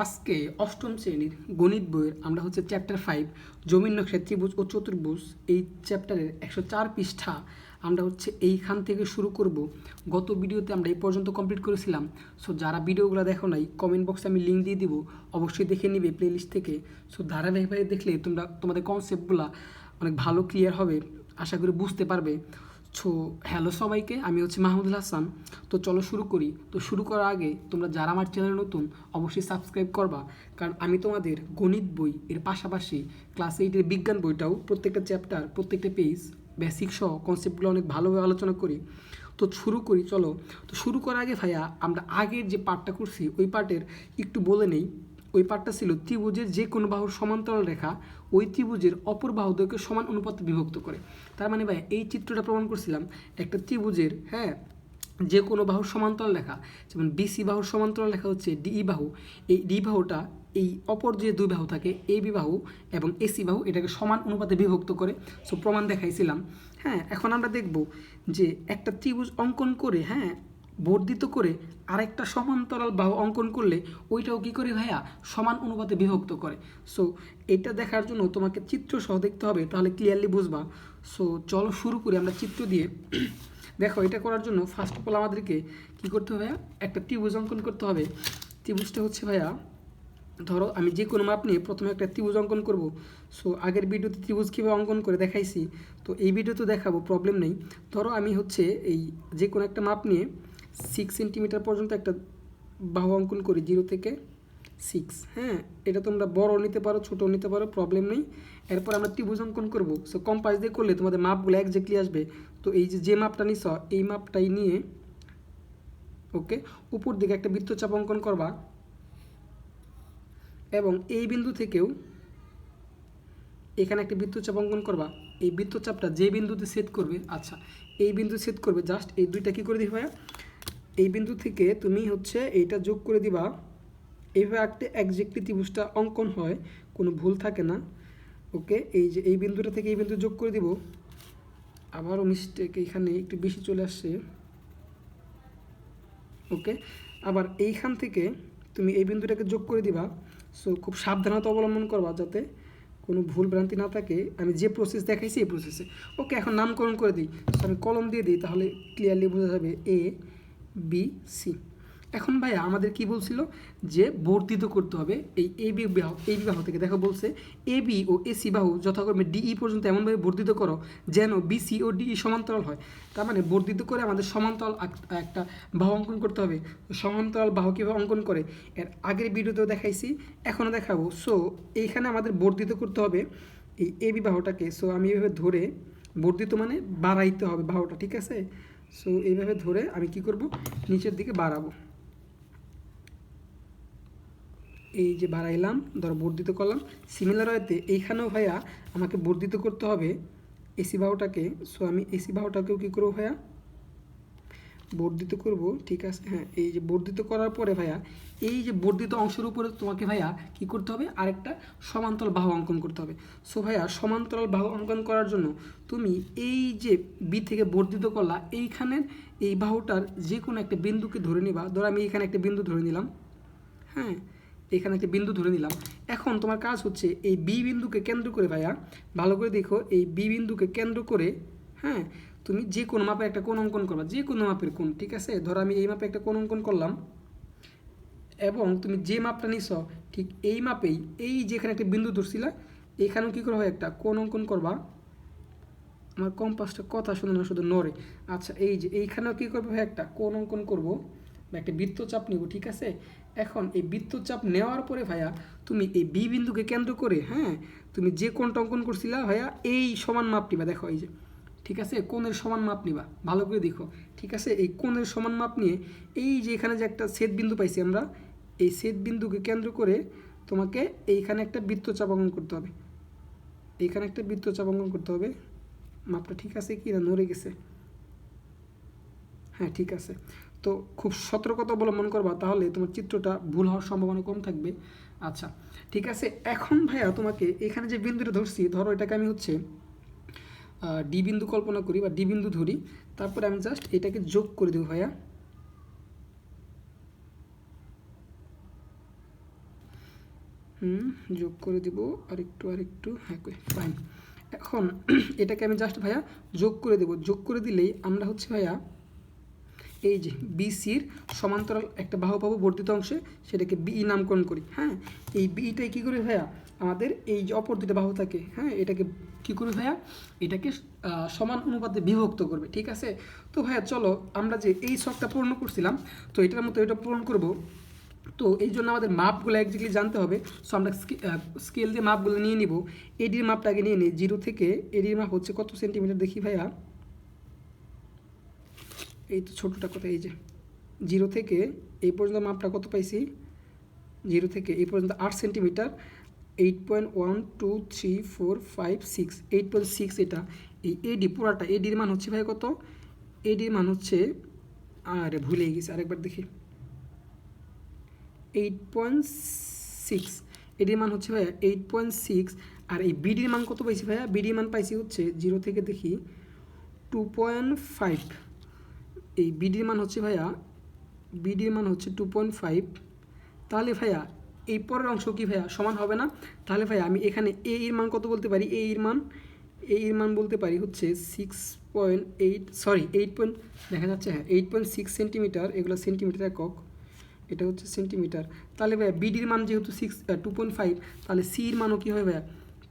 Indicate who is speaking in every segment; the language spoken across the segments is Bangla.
Speaker 1: আজকে অষ্টম শ্রেণির গণিত বইয়ের আমরা হচ্ছে চ্যাপ্টার ফাইভ জমিন নকশা, ত্রিভুজ ও চতুর্ভুজ এই চ্যাপ্টারের একশো চার পৃষ্ঠা আমরা হচ্ছে এইখান থেকে শুরু করব। গত ভিডিওতে আমরা এই পর্যন্ত কমপ্লিট করেছিলাম। সো যারা ভিডিওগুলো দেখো নাই কমেন্ট বক্সে আমি লিঙ্ক দিয়ে দিব। অবশ্যই দেখে নিবে প্লেলিস্ট থেকে। সো ধারাবাহিকভাবে দেখলে তোমরা, তোমাদের কনসেপ্টগুলো অনেক ভালো ক্লিয়ার হবে। আশা করি বুঝতে পারবে। সো হ্যালো সবাইকে, আমি হচ্ছে মাহমুদুল হাসান। তো চলো শুরু করি। তো শুরু করার আগে তোমরা যারা আমার চ্যানেল নতুন, অবশ্যই সাবস্ক্রাইব করবা। কারণ আমি তোমাদের গণিত বই এর পাশাপাশি ক্লাস এইটের বিজ্ঞান বইটাও প্রত্যেকটা চ্যাপ্টার প্রত্যেকটা পেজ বেসিক সহ কনসেপ্টগুলো অনেক ভালোভাবে আলোচনা করি। তো শুরু করি, চলো। তো শুরু করার আগে ভাইয়া, আমরা আগের যে পার্টটা করছি, ওই পার্টের একটু বলে নেই। ওই পার্টটা ছিল ত্রিভুজের যে কোনো বাহুর সমান্তরাল রেখা ওই ত্রিভুজের অপর বাহুদ্বয়কে সমান অনুপাতে বিভক্ত করে। তার মানে ভাই, এই চিত্রটা প্রমাণ করছিলাম, একটা ত্রিভুজের হ্যাঁ যে কোনো বাহুর সমান্তরাল লেখা, যেমন বিসি বাহুর সমান্তরাল লেখা হচ্ছে ডিই বাহু, এই ডি বাহুটা এই অপর যে দুই বাহু থাকে এ বাহু এবং এসি বাহু, এটাকে সমান অনুপাতে বিভক্ত করে। সো প্রমাণ দেখাইছিলাম। হ্যাঁ এখন আমরা দেখব যে একটা ত্রিভুজ অঙ্কন করে হ্যাঁ বর্ধিত করে আরেকটা সমান্তরাল বাহু অঙ্কন করলে ওইটাও কী করে ভাইয়া? সমান অনুপাতে বিভক্ত করে। সো এটা দেখার জন্য তোমাকে চিত্র সহ দেখতে হবে, তাহলে ক্লিয়ারলি বুঝবা। সো চলো শুরু করি আমরা চিত্র দিয়ে। দেখো, এটা করার জন্য ফার্স্ট অফ অল আমাদেরকে কী করতে হবে একটা ত্রিভুজ অঙ্কন করতে হবে। ত্রিভুজটা হচ্ছে ভাইয়া, ধরো আমি যে কোনো মাপ নিয়ে প্রথমে একটা ত্রিভুজ অঙ্কন করব। সো আগের ভিডিওতে ত্রিভুজ কীভাবে অঙ্কন করে দেখাইছি। তো এই ভিডিওতে দেখাবো প্রবলেম নেই। ধরো আমি হচ্ছে এই যে কোনো একটা মাপ নিয়ে সিক্স সেন্টিমিটার পর্যন্ত একটা বাহু অঙ্কন করি জিরো থেকে সিক্স হ্যাঁ এটা তোমরা বড় নিতে পারো ছোটো নিতে পারো প্রবলেম নেই। এরপর আমরা ত্রিভুজ অঙ্কন করব। সো কম্পাস দিয়ে করলে তোমাদের মাপগুলো একজাক্টলি আসবে। তো এই যে যে মাপটা নিছ, এই মাপটাই নিয়ে ওকে উপর দিকে একটা বৃত্তচাপ অঙ্কন করবা। এবং এই বিন্দু থেকেও এখানে একটা বৃত্তচাপ অঙ্কন করবা। এই বৃত্তচাপটা যে বিন্দুতে সেট করবে আচ্ছা এই বিন্দু সেট করবে জাস্ট এই দুইটা কী করে দিবে এই বিন্দু থেকে তুমি হচ্ছে এইটা যোগ করে দিবা। এইভাবে একটা একজেক্টলি ত্রিভুজটা অঙ্কন হয়, কোনো ভুল থাকে না। ওকে, এই যে এই বিন্দুটা থেকে এই বিন্দু যোগ করে দিব। আবারও মিস্টেক এখানে একটু বেশি চলে আসছে। ওকে, আবার এইখান থেকে তুমি এই বিন্দুটাকে যোগ করে দিবা। সো খুব সাবধানতা অবলম্বন করবা যাতে কোনো ভুল ভ্রান্তি না থাকে। আমি যে প্রসেস দেখাইছি, এই প্রসেসে ওকে, এখন নামকরণ করে দিই। আমি কলম দিয়ে দিই, তাহলে ক্লিয়ারলি বোঝা যাবে এ বি, সি। এখন ভাইয়া আমাদের কি বলছিল? যে বর্ধিত করতে হবে এই এ বি বাহু এই বি বাহু থেকে। দেখো বলছে, A B O A C বাহু যথাক্রমে ডিই পর্যন্ত এমনভাবে বর্ধিত করো যেন বি, সি ও ডিই সমান্তরাল হয়। তার মানে বর্ধিত করে আমাদের সমান্তরাল একটা বাহু অঙ্কন করতে হবে। সমান্তরাল বাহু কীভাবে অঙ্কন করে? এর আগের ভিডিওতেও দেখাইছি, এখনও দেখাবো। সো এইখানে আমাদের বর্ধিত করতে হবে এই এ বি বাহুটাকে। সো আমি এইভাবে ধরে বর্ধিত মানে বাড়াইতে হবে বাহুটা, ঠিক আছে? সো এইভাবে ধরে আমি কি করব? নিচের দিকে বাড়াবো। এই যে বাড়াইলাম, ধরো বর্ধিত করলাম। সিমিলার হয়তে এইখানেও ভাইয়া আমাকে বর্ধিত করতে হবে এসি বাহুটাকে। সো আমি এসি বাহুটাকেও কী করব ভাইয়া? বর্ধিত করব, ঠিক আছে? হ্যাঁ এই যে বর্ধিত করার পরে ভাইয়া, এই যে বর্ধিত অংশের উপরে তোমাকে ভাইয়া কি করতে হবে? আরেকটা সমান্তরাল বাহু অঙ্কন করতে হবে। সো ভাইয়া, সমান্তরাল বাহু অঙ্কন করার জন্য তুমি এই যে বি থেকে বর্ধিত করলা, এইখানের এই বাহুটার যে কোনো একটা বিন্দুকে ধরে নিবা। ধরো আমি এখানে একটা বিন্দু ধরে নিলাম। হ্যাঁ এখানে একটা বিন্দু ধরে নিলাম। এখন তোমার কাজ হচ্ছে এই বি বিন্দুকে কেন্দ্র করে ভাইয়া, ভালো করে দেখো, এই বি বিন্দুকে কেন্দ্র করে হ্যাঁ তুমি যে কোনো মাপে একটা কোণ অঙ্কন করবা, যে কোনো মাপের কোণ, ঠিক আছে? ধরো আমি এই মাপে একটা কোণ অঙ্কন করলাম, এবং তুমি যে মাপটা নিছ, ঠিক এই মাপেই এই যেখানে একটা বিন্দু ধরছিলা, এখানেও কী করবা একটা কোণ অঙ্কন করবা। আমার কম্পাসটা কথা শুনে না, শুধু নড়ে। আচ্ছা এই যে এইখানেও কী করব একটা কোণ অঙ্কন করব, বা একটা বৃত্তচাপ নিব, ঠিক আছে? এখন এই বৃত্তচাপ নেওয়ার পরে ভাইয়া, তুমি এই বি বিন্দুকে কেন্দ্র করে হ্যাঁ? তুমি যে কোনটা অঙ্কন করছিলা ভাইয়া, এই সমান মাপটি বা দেখো, এই যে ঠিক আছে? কোণের সমান মাপ নিবা। ভালো করে দেখো। ঠিক আছে? এই কোণের সমান মাপ নিয়ে এই যে এখানে যে একটা ছেদ বিন্দু পাইছি আমরা, এই ছেদ বিন্দুকে কেন্দ্র করে তোমাকে এইখানে একটা বৃত্তচাপ অঙ্কন করতে হবে। এইখানে একটা বৃত্তচাপ অঙ্কন করতে হবে। মাপটা ঠিক আছে কি না? নড়ে গেছে। হ্যাঁ ঠিক আছে। তো খুব সতর্কতা অবলম্বন করবা, তাহলে তোমার চিত্রটা ভুল হওয়ার সম্ভাবনা কম থাকবে। আচ্ছা ঠিক আছে? এখন ভাইয়া তোমাকে এখানে যে বিন্দুটা ধরছি, ধরো এটাকে আমি হচ্ছে ডি বিন্দু কল্পনা করি বা ডি বিন্দু ধরি, তারপরে আমি জাস্ট এটাকে যোগ করে দেবো ভাইয়া। হুম, যোগ করে দিব আরেকটু আরেকটু হ্যাঁ ফাইন এখন এটাকে আমি জাস্ট ভাইয়া যোগ করে দেব। যোগ করে দিলেই আমরা হচ্ছে ভাইয়া এই যে বিসির সমান্তরাল একটা বাহু পাবো বর্ধিত অংশে, সেটাকে বিই নামকরণ করি হ্যাঁ? এই বিইটাই কী করি ভাইয়া? আমাদের এই যে অপর দুটো বাহু থাকে হ্যাঁ? এটাকে কী করে ভাইয়া? এটাকে সমান অনুপাতে বিভক্ত করবে, ঠিক আছে? তো ভাইয়া, চলো, আমরা যে এই শখটা পূর্ণ করছিলাম, তো এটার মতো এটা পূরণ করব। তো এই জন্য আমাদের মাপগুলো একজাক্টলি জানতে হবে। সো আমরা স্কেল দিয়ে মাপগুলো নিয়ে নিব। এডির মাপটাকে নিয়ে নিই জিরো থেকে এডির মাপ হচ্ছে কত সেন্টিমিটার দেখি ভাইয়া? এই তো ছোটোটা কথা, এই যে জিরো থেকে এই পর্যন্ত মাপটা কত পাইছি? জিরো থেকে এই পর্যন্ত আট centimetre, eight point one, two, three, four, five, six, eight point six এটা। এই এডি পুরাটা এডির মান হচ্ছে ভাই কত? এডির মান হচ্ছে, আরে ভুলে গেছি, আরেকবার দেখি। এইট পয়েন্ট সিক্স এডির মান হচ্ছে ভাইয়া এইট পয়েন্ট সিক্স, আর এই বিডির মান কত পাইছি ভাইয়া? বিডির মান পাইছি হচ্ছে জিরো থেকে দেখি, টু পয়েন্ট ফাইভ। এই বিডির মান হচ্ছে ভাইয়া বিডির মান হচ্ছে টু পয়েন্ট ফাইভ তাহলে ভাইয়া, এই পরের অংশ কি ভাইয়া, সমান হবে না? তাহলে ভাইয়া, আমি এখানে এ এর মান কত বলতে পারি? এ এর মান এ এর মান বলতে পারি হচ্ছে six point eight sorry eight point দেখা যাচ্ছে হ্যাঁ এইট পয়েন্ট সিক্স সেন্টিমিটার এগুলো সেন্টিমিটার একক, এটা হচ্ছে সেন্টিমিটার তাহলে ভাইয়া বিডির মান যেহেতু সিক্স টু পয়েন্ট ফাইভ তাহলে সির মানও কী হবে ভাইয়া?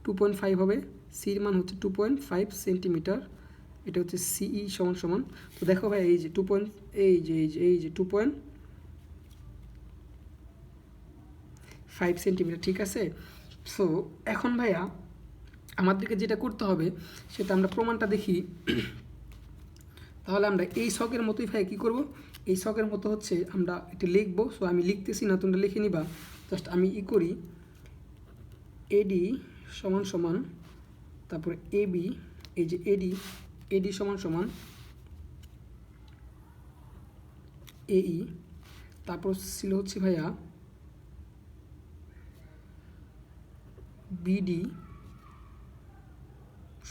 Speaker 1: টু পয়েন্ট ফাইভ হবে। সির মান হচ্ছে টু পয়েন্ট ফাইভ সেন্টিমিটার এটা হচ্ছে সিই সমান সমান। তো দেখো ভাই, এই যে টু পয়েন্ট এই যে এই যে এই যে টু পয়েন্ট ফাইভ সেন্টিমিটার ঠিক আছে? সো এখন ভাইয়া আমাদেরকে যেটা করতে হবে, সেটা আমরা প্রমাণটা দেখি। তাহলে আমরা এই শখের মতোই ভাই কী করব? এই শখের মতো হচ্ছে আমরা এটা লিখব। সো আমি লিখতেছি না, তোমরা লিখে নিবা। জাস্ট আমি ই করি এডি সমান সমান, তারপরে এবি এই যে এডি এডি সমান সমান এই তারপর ছিল হচ্ছে ভাইয়া বিডি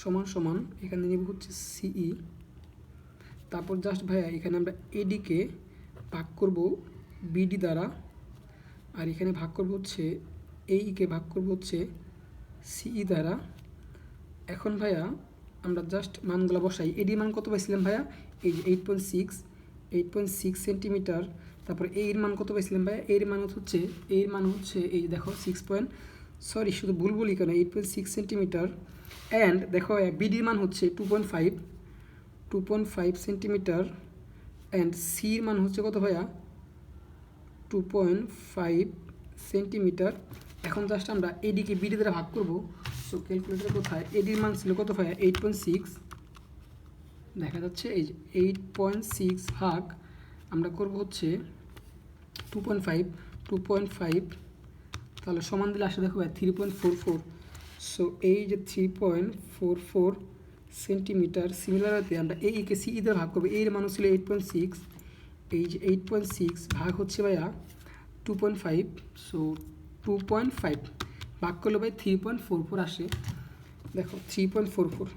Speaker 1: সমান সমান, এখানে নেব হচ্ছে সিই তারপর জাস্ট ভাইয়া এখানে আমরা এডিকে ভাগ করব বিডি দ্বারা, আর এখানে ভাগ করব হচ্ছে এইকে ভাগ করব হচ্ছে সিই দ্বারা। এখন ভাইয়া আমরা জাস্ট মানগুলো বসাই। এডি মান কত পাইছিলাম ভাইয়া? এই যে eight point six eight point six centimetre তারপর এর মান কত পাইছিলাম ভাইয়া? এর মান হচ্ছে এর মান হচ্ছে, এই দেখো সিক্স পয়েন্ট সরি শুধু ভুল বলি কেন? Eight point six centimetre and দেখো বিডির মান হচ্ছে two point five two point five centimetre and সির মান হচ্ছে কত ভাইয়া? টু পয়েন্ট ফাইভ সেন্টিমিটার এখন জাস্ট আমরা এডিকে বিডি দ্বারা ভাগ করব। সো ক্যালকুলেটার কোথায়? এডির মান ছিল কত ভাইয়া? এইট পয়েন্ট সিক্স দেখা যাচ্ছে এই যে এইট পয়েন্ট সিক্স ভাগ আমরা করব হচ্ছে two point five two point five তাহলে সমান দিলে আসে দেখো ভাই three point four four so এই যে three point four four centimetre সিমিলারতে আমরা এইকে সি দিয়ে ভাগ করব। এর মান ছিল এইট পয়েন্ট সিক্স এই যে এইট পয়েন্ট সিক্স ভাগ হচ্ছে ভাইয়া two point five so two point five ভাগ করলে ভাই থ্রি পয়েন্ট ফোর ফোর আসে। দেখো থ্রি পয়েন্ট ফোর ফোর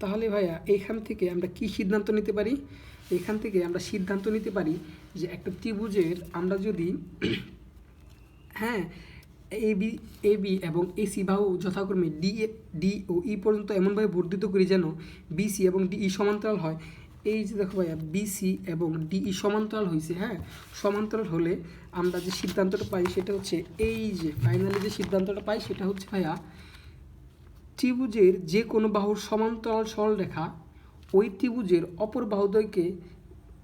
Speaker 1: তাহলে ভাইয়া, এইখান থেকে আমরা কি সিদ্ধান্ত নিতে পারি? এখান থেকে আমরা সিদ্ধান্ত নিতে পারি যে একটা ত্রিভুজের আমরা যদি হ্যাঁ এ বি এ বি এবং এসি বাহু যথাক্রমে ডি ডি ও ই পর্যন্ত এমনভাবে বর্ধিত করি যেন বিসি এবং ডি ই সমান্তরাল হয়। এই যে দেখো ভাইয়া বিসি এবং ডিই সমান্তরাল হয়েছে হ্যাঁ? সমান্তরাল হলে আমরা যে সিদ্ধান্তটা পাই সেটা হচ্ছে এই যে ফাইনালি যে সিদ্ধান্তটা পাই সেটা হচ্ছে ভাইয়া, ত্রিভুজের যে কোনো বাহুর সমান্তরাল সরলরেখা, ওই ত্রিভুজের অপর বাহুদ্বয়কে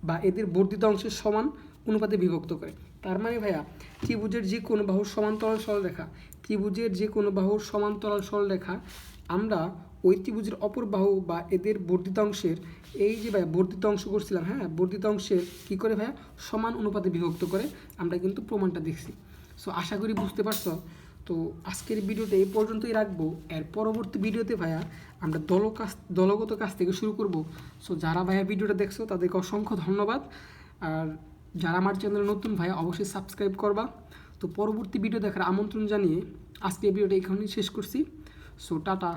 Speaker 1: বা এদের বর্ধিত অংশের সমান অনুপাতে বিভক্ত করে। তার মানে ভাইয়া, ত্রিভুজের যে কোনো বাহুর সমান্তরাল সরলরেখা, ত্রিভুজের যে কোনো বাহুর সমান্তরাল সরলরেখা, আমরা ওই ত্রিভুজের অপর বাহু বা এদের বর্ধিত অংশের এই যে ভাইয়া বর্ধিত অংশ করছিলাম হ্যাঁ বর্ধিত অংশের কী করে ভাইয়া সমান অনুপাতে বিভক্ত করে, আমরা কিন্তু প্রমাণটা দেখছি। সো আশা করি বুঝতে পারছ। তো, আজকের ভিডিওটা এই পর্যন্তই রাখব। এর পরবর্তী ভিডিওতে ভাইয়া আমরা দল কাজ দলগত কাজ থেকে শুরু করব। সো যারা ভাইয়া ভিডিওটা দেখছ, তাদেরকে অসংখ্য ধন্যবাদ। আর যারা আমার চ্যানেলে নতুন, ভাইয়া অবশ্যই সাবস্ক্রাইব করবা। তো, পরবর্তী ভিডিও দেখার আমন্ত্রণ জানিয়ে আজকে ভিডিওটা এখানেই শেষ করছি। So tata.